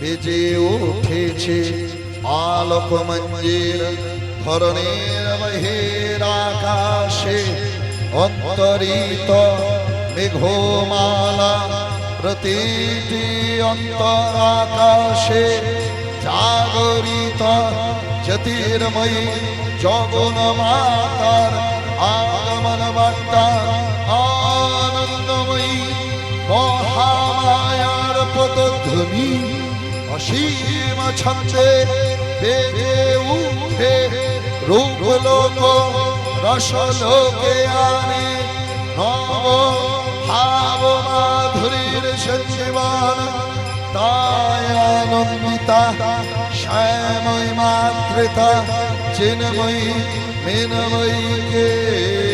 বেজে উঠেছে আলোক মঞ্জির ধরনের বহির আকাশে অন্তরিত মেঘমালা, প্রতিটি অন্তর আকাশে জাগরিত জ্যোতির্ময়ী জগন মাতার আগমন বার্তা, আনন্দময়ী মহামায়ার পদধ্বনি। অসীম ছন্দে বেজে উঠে রূপলোক রসলোকে আনে নব ভাব মাধুরীর সঞ্জীবন। তাই আনন্দিতা, শ্যাময় মাতৃতা, চিন্ময়ী মিনময়ীকে। আবাহন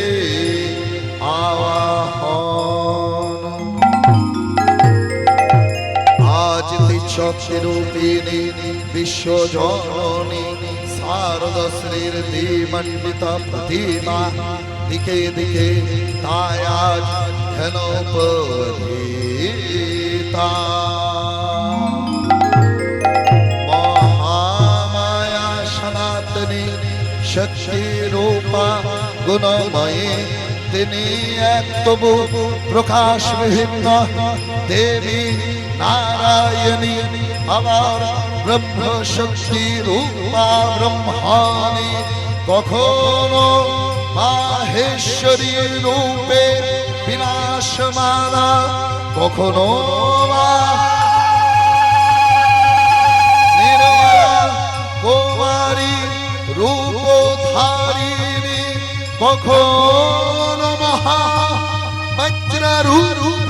দ্বিমণ্ডিত প্রতিমা। দিকে দিকে তাই আজ ধনোপধিতা মহামায়া সনাতনী শক্তি রূপা গুণময়ী, তিনি এক তবু প্রকাশ বিভিন্ন দেবী। নারায়ণী আবার ব্রহ্ম শক্তি রূপা ব্রহ্মাণী, কখনো মাহেশ্বরী রূপে বিনাশমানা কখনো নির্মলা কুমারী রূপধারিণী, কখনো মহা বজ্র অন্ধ্রী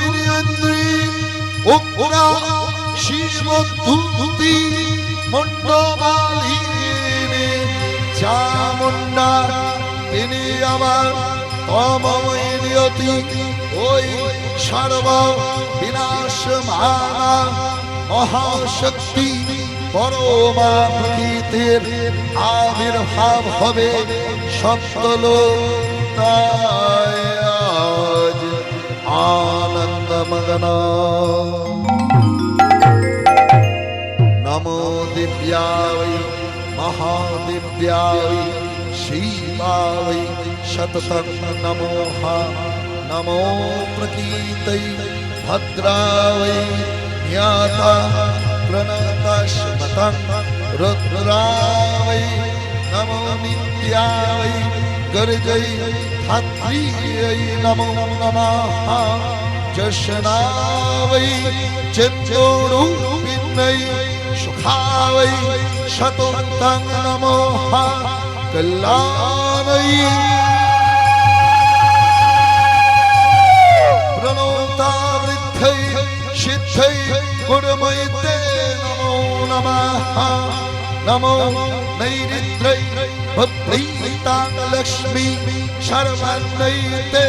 তিনি আমার তমময়ী ওই সর্ব বিনাশ মহাশক্তি পরমা প্রকৃতির আবির্ভাব হবে সপ্তলো তাই আনন্দ মগন নমো দিব্যাই মহাদিব্যাই শিবাই শততং নমো নমো প্রকৃতৈ ভদ্রাই জ্ঞাতা প্রণতস্মতং রুদ্রাই নমো নিত্যাই গর্জৈ ধাত্রীयै নমো নমঃ जशनावै चित्तोरुविन्नै सुखावै शतं तं नमोः कल्याणै प्रणोतावृद्धै सिद्धै गुणमयिते नमो नमः नमो नैरित्रै भद्रैताङ्गलक्ष्मी शर्वन्नैते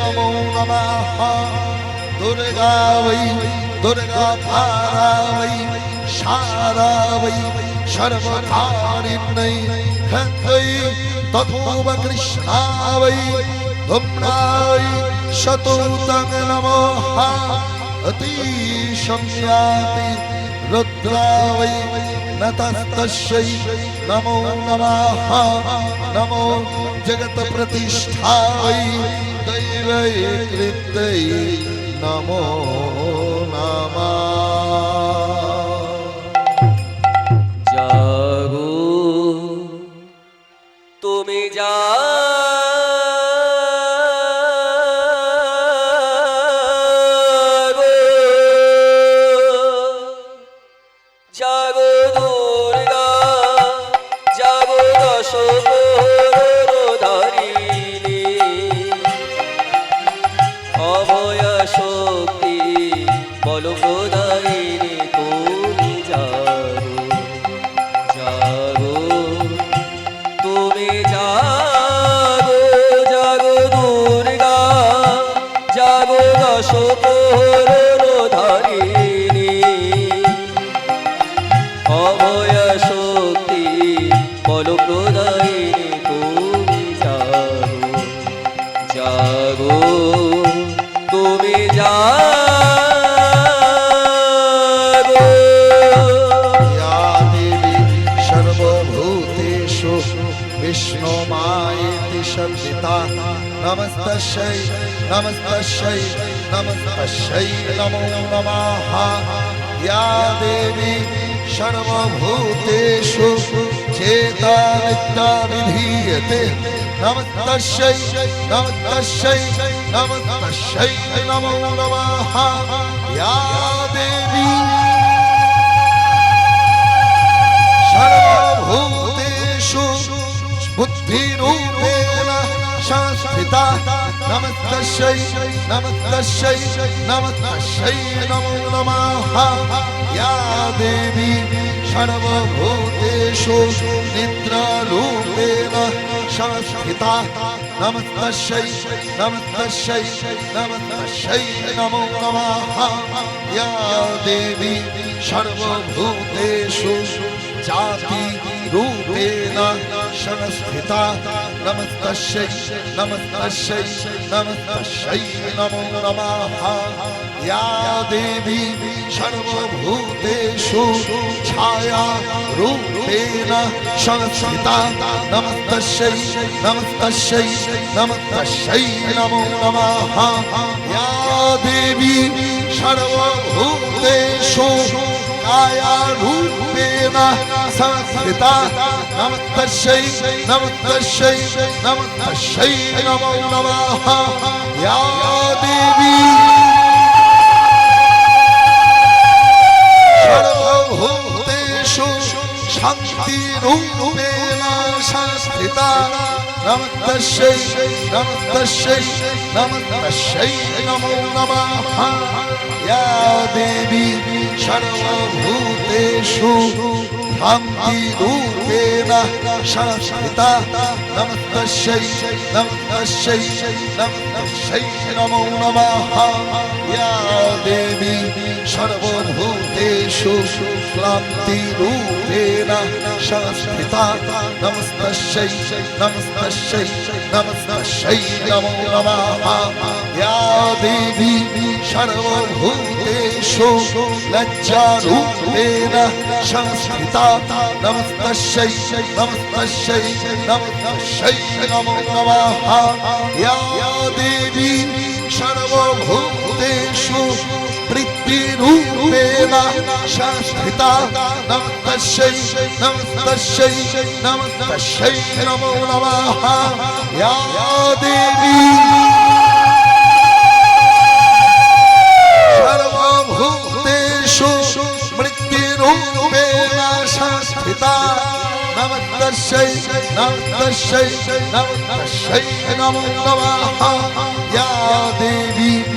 नमो नमः दुर्गा वै दुर्गा धारा वै सारा वै सर्वधारिण्यै हृदै तथोव कृष्णा वै धुम्नाय शतोतं नमः अतिशम्याति रुद्रा वै नतस्तस्यै नमो नमः नमो जगत्प्रतिष्ठायै दैवै कृत्यै নমো নমঃ অভয় শক্তি বল প্রদায়িনী তুমি জাগো জাগো তুমি জাগো विष्णुमायेति शब्दिता नमस्तस्यै नमस्तस्यै नमस्तस्यै नमो नमः या देवी सर्वभूतेषु चेतानिता विधीयते नमस्तस्यै नमस्तस्यै नमस्तस्यै नमो नमः या देवी सर्वभूतेषु बुद्धिरूपेण संस्थिता नमस्तस्यै नमस्तस्यै नमस्तस्यै नमो नमः या देवी सर्वभूतेषु निद्रारूपेण संस्थिता नमस्तस्यै नमस्तस्यै नमस्तस्यै नमो नमः या देवी सर्वभूतेषु जाति रूपेण संस्थिता नमस्तस्यै नमस्तस्यै नमस्तस्यै नमो नमः या देवी सर्वभूतेषु छाया रूपेण संस्थिता नमस्तस्यै नमस्तस्यै नमस्तस्यै नमो नमः या देवी सर्वभूतेषु कायारूपेण संस्थिता नमस्तस्यै नमस्तस्यै नमस्तस्यै नमो नमः या देवी শান্তি দেবী সর্বভূতেষু শান্তি রূপেণ সংস্থিতা নমস্তস্যৈ নমো নমঃ দেবী সর্বভূত सर्वभूतेषु क्लान्तिरूपेण संस्थिता नमस्तस्यै नमस्तस्यै नमस्तस्यै नमो नमः या देवी सर्वभूतेषु लज्जारूपेण संस्थिता नमस्तस्यै नमस्तस्यै नमस्तस्यै नमो नमः या देवी सर्वभूतेषु वृत्तिरूपेण संस्थिता नमस्तस्यै नमस्तस्यै नमस्तस्यै नमो नमः या देवी सर्वभूतेषु मृत्युरूपेण संस्थिता नमस्तस्यै नमस्तस्यै नमस्तस्यै नमो नमः या देवी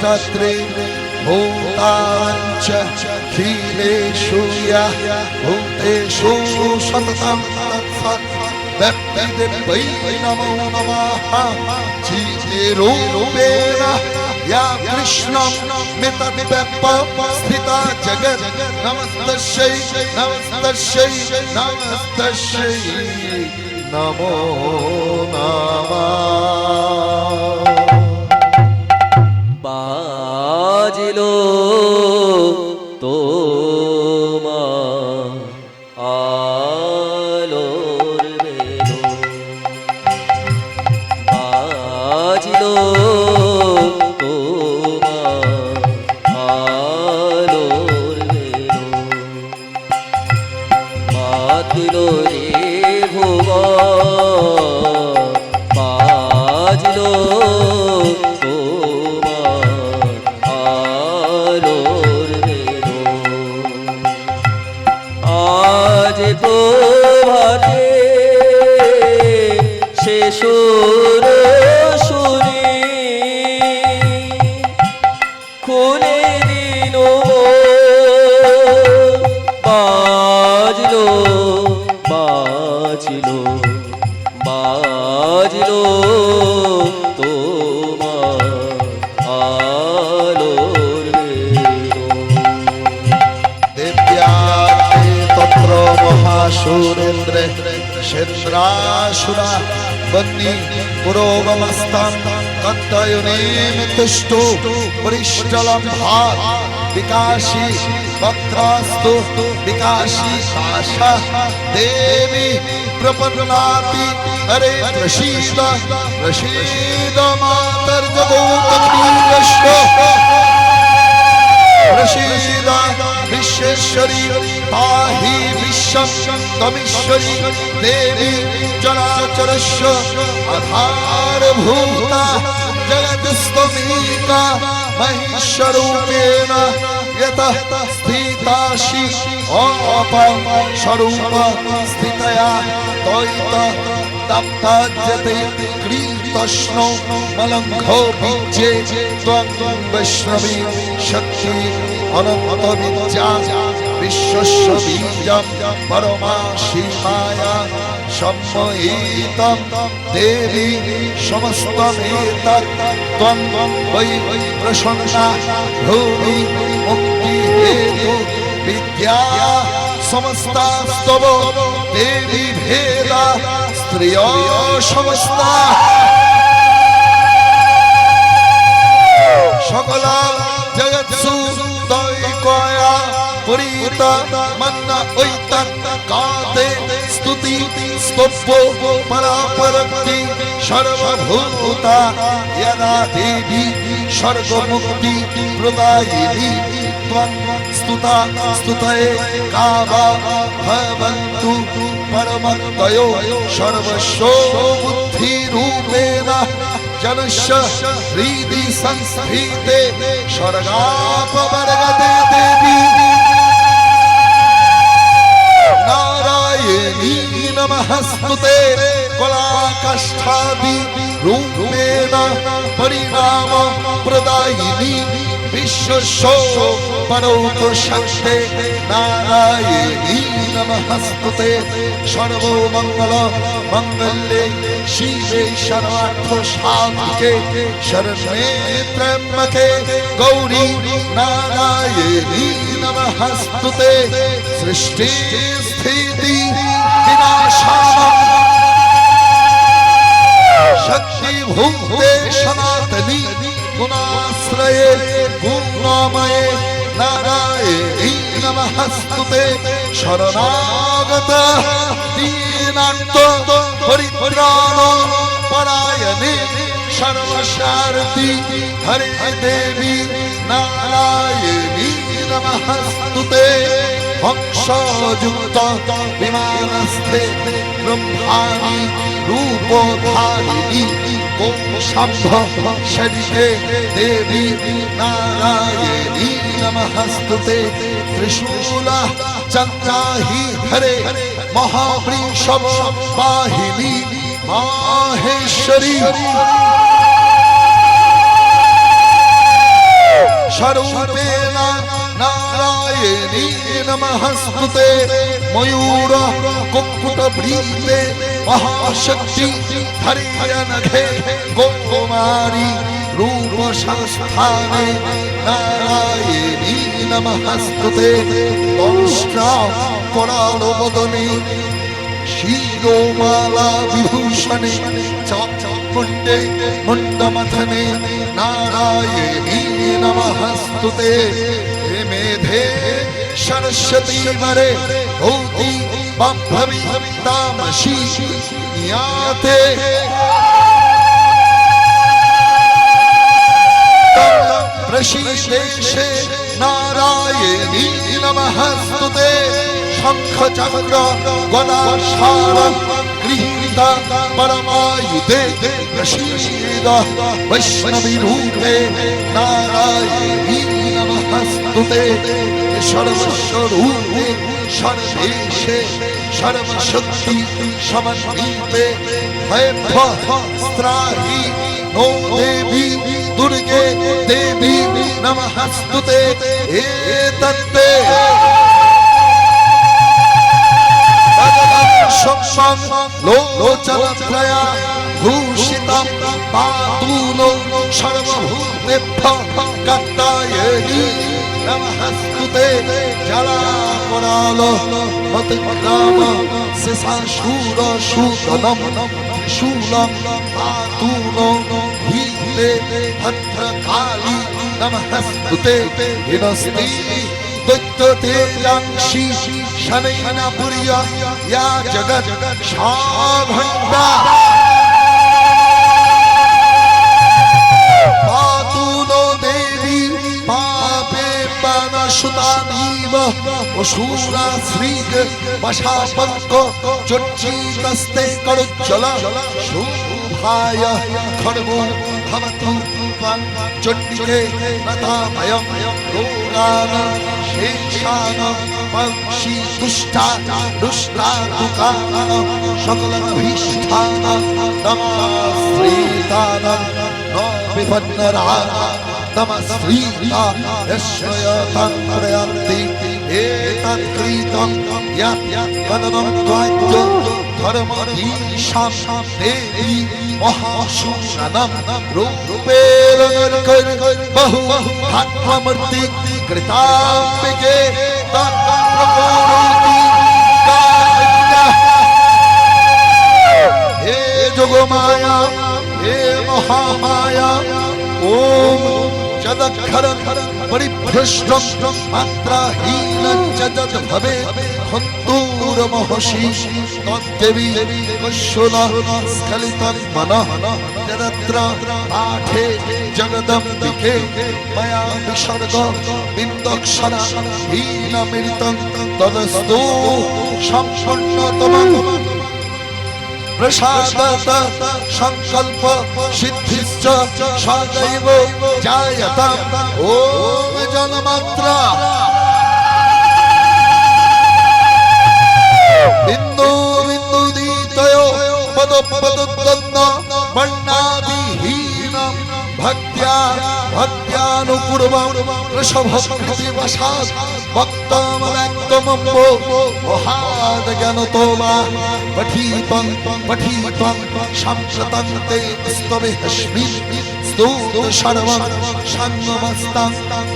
निरामधिष्ठत्रे भूताञ्च खिलेषु यः भूतेषु सततं तत्सत् व्यक्तिदिव्यै नमो नमः चीतिरूपेण या कृष्णं मितव्यपस्थिता जगत् नमस्तस्यै नमस्तस्यै नमस्तस्यै नमो नमः মাতিলো রে क्षेत्रासुरा बन्नी पुरोगमस्तं कत्तयुनेम तुष्टो परिष्टलं भात विकासी वक्त्रास्तु विकासी भाषा देवी, प्रपन्नाति, हरे प्रशीष प्रशीद मातर्जगोतमीरश्व प्रसीद विश्वेश्वरी पाहि विश्वं तमीश्वरी देवी चराचरस्य आधारभूता जगदस्तमीका महिषरूपेण यतः स्थितासि अपं स्वरूप स्थितया द्वैत तप्ताज्यते क्रीतष्णो मलङ्घो बीजे त्वं वैष्णवी शक्ति अनन्तविद्या विश्वस्य बीजं परमाशी माया सम्मोहितं देवी समस्तमेतत् त्वं वै प्रसन्ना भूमि मुक्तिहेतु विद्या समस्तास्तव देवी भेदा स्त्रियो समस्ता সকলা জগৎসু দৈকয়া পুরীত মন্ন ঐতৎ কাতে স্তুতি স্তব্য পরাপরক্তি সর্বভূতা यदा দেবী স্বর্গমুক্তি প্রদায়িনী त्वं स्तुता स्तुतये कामा भवन्तु परमतयो सर्वस्व बुद्धिरूपेण जनस्य हृदि संस्थिते स्वर्गापवर्गते देवी नारायणी नमस्तुते कलाकष्ठादि रूपेण परिणाम प्रदायिनी विश्वशो परोतो शक्ते नारायणी नमस्तुते सर्वो मंगल मंगल्ये शिवे सर्वार्थ साधिके शरण्ये त्र्यंबके गौरी नारायणी नमस्तुते सृष्टि स्थिति विनाशाय शक्ति भूते सनातनी गुणाश्रये गुणमये নারায়ণী নমস্তুতে শরণাগত দীনান্ত পরিত্রাণ পরায়ণে সর্বসারথি হরে দেবী নারায়ণী নমস্তুতে বংশযুক্ত বিমানস্থে ব্রহ্মাণী রূপধারিণী সম্ভব নারায়ণী নমহস্তুতে ত্রিশূলা চন্দ্রাহি হরে মহাবৃষভ মাহেশ্বরী। স্বরূপেণ নারায়ণী নমহস্তুতে ময়ূর কুকুট ব্রীতে মহাশক্তি হরিণে গোমারি রূপ সংস্থানে নারায়ণী নমস্তুতে দংশা পরালবদনে শিরোমালা বিভূষণে চাপকুণ্ডে মুন্ডমথনে নারায়ণী নমস্তুতে মেধে সরস্বতী মরে ভৌতিক প্রসীদেশে নারায়ণী নমস্তুতে শঙ্খ চক্র গদাসার গৃহীত পরমায়ুধে প্রসীদ বৈষ্ণবী রূপে নারায়ণী নমস্তুতে সর্বস্বরূপে সর্বেশে সর্বশক্তি সমন্বিতে স্ত্রাহি নো দেবী, দুর্গে দেবী নমস্তুতে এতত্তে। লোচনত্রয়া ভূষিতম পাতুলো সর্বভূতেভ্য কাত্তায়নি নমস্তুতে জলা করালো মতগ্রাম শিশাসুর সুতনম ত্রিশূলম পাতুনো হিতে ভদ্রকালী। নমস্তুতে হিনস্তি দৈত্যতেজাংশি শনৈনা পুরিয়া ইয়া জগৎ সাঘণ্টা বানশুতানীব অসুরা শ্রীগ বশাপঙ্ক চর্চিতস্তে করুজ্জ্বল শুভায় খড়গো ভবতু ত্বং চণ্ডিকে নতাময়ং গৌরান শেষান পক্ষী দুষ্টা দুষ্টা দুকান সকল ভীষ্ঠান নমস্ত্রীতান বিপন্নরান तमस्वीता यश्रयतं प्रयन्ति एतत्कृतं यत् वदनं त्वाद्यो धर्मधीशां देवी महाशूषणं रूपेण बहु धात्ममूर्ति कृताम्बिके हे जोगमाया हे महामाया ओम মহামায়া ওম যদক্ষর পরিভ্রষ্ট মাত্রাহীন যদ ভবে হন্তূর মহর্ষি তদ্দেবী পশুল স্খলিতং মনঃ যদত্র পাঠে জগদম্বিকে ময়া বিসর্গ বিন্দক্ষর হীনমৃতং তদস্তু সম্পূর্ণতম প্রসাদত সংকল্প সিদ্ধিশ্চ সदैव জায়ত ওম জনমাত্রা। বিন্দু বিন্দু দিতয় পদ পদ তন্ন বর্ণাদিহীন ভক্ত্যা ভক্ত্যানুপূর্বম ঋষভক্তি বসাদ ভক্তম ব্যক্তমম্ব মহাদ জ্ঞানতো মা পঠিতং পঠিতং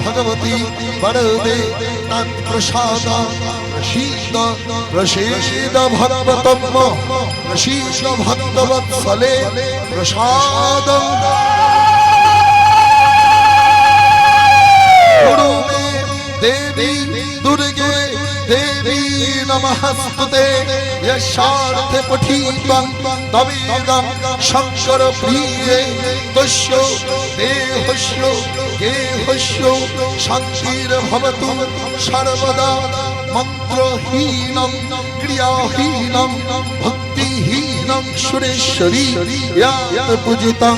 ভগবতী প্রসাদং देवी दुर्गे देवी नमस्ते यशार्थ पठीतं तवेदं शंकर प्रिये तस्य देहस्य गेहस्य शान्तिर्भवतु सर्वदा मन्त्रहीनं क्रियाहीनं भक्तिहीनं सुरेश्वरी यात् पूजितं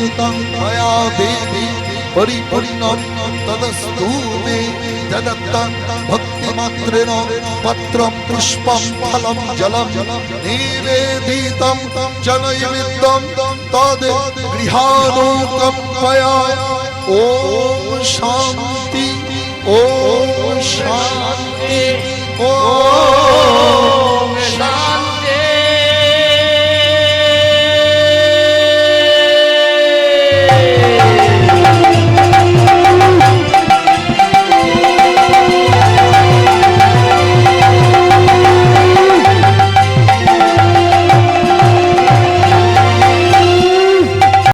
मया देवी परिपूर्णं तदस्तु मे ददत्तं भक्तिमात्रेण पत्रं पुष्पं फलं जलं निवेदितं जनयमिदं तद् गृहालोकं मया ॐ शान्ति ॐ शान्ति ॐ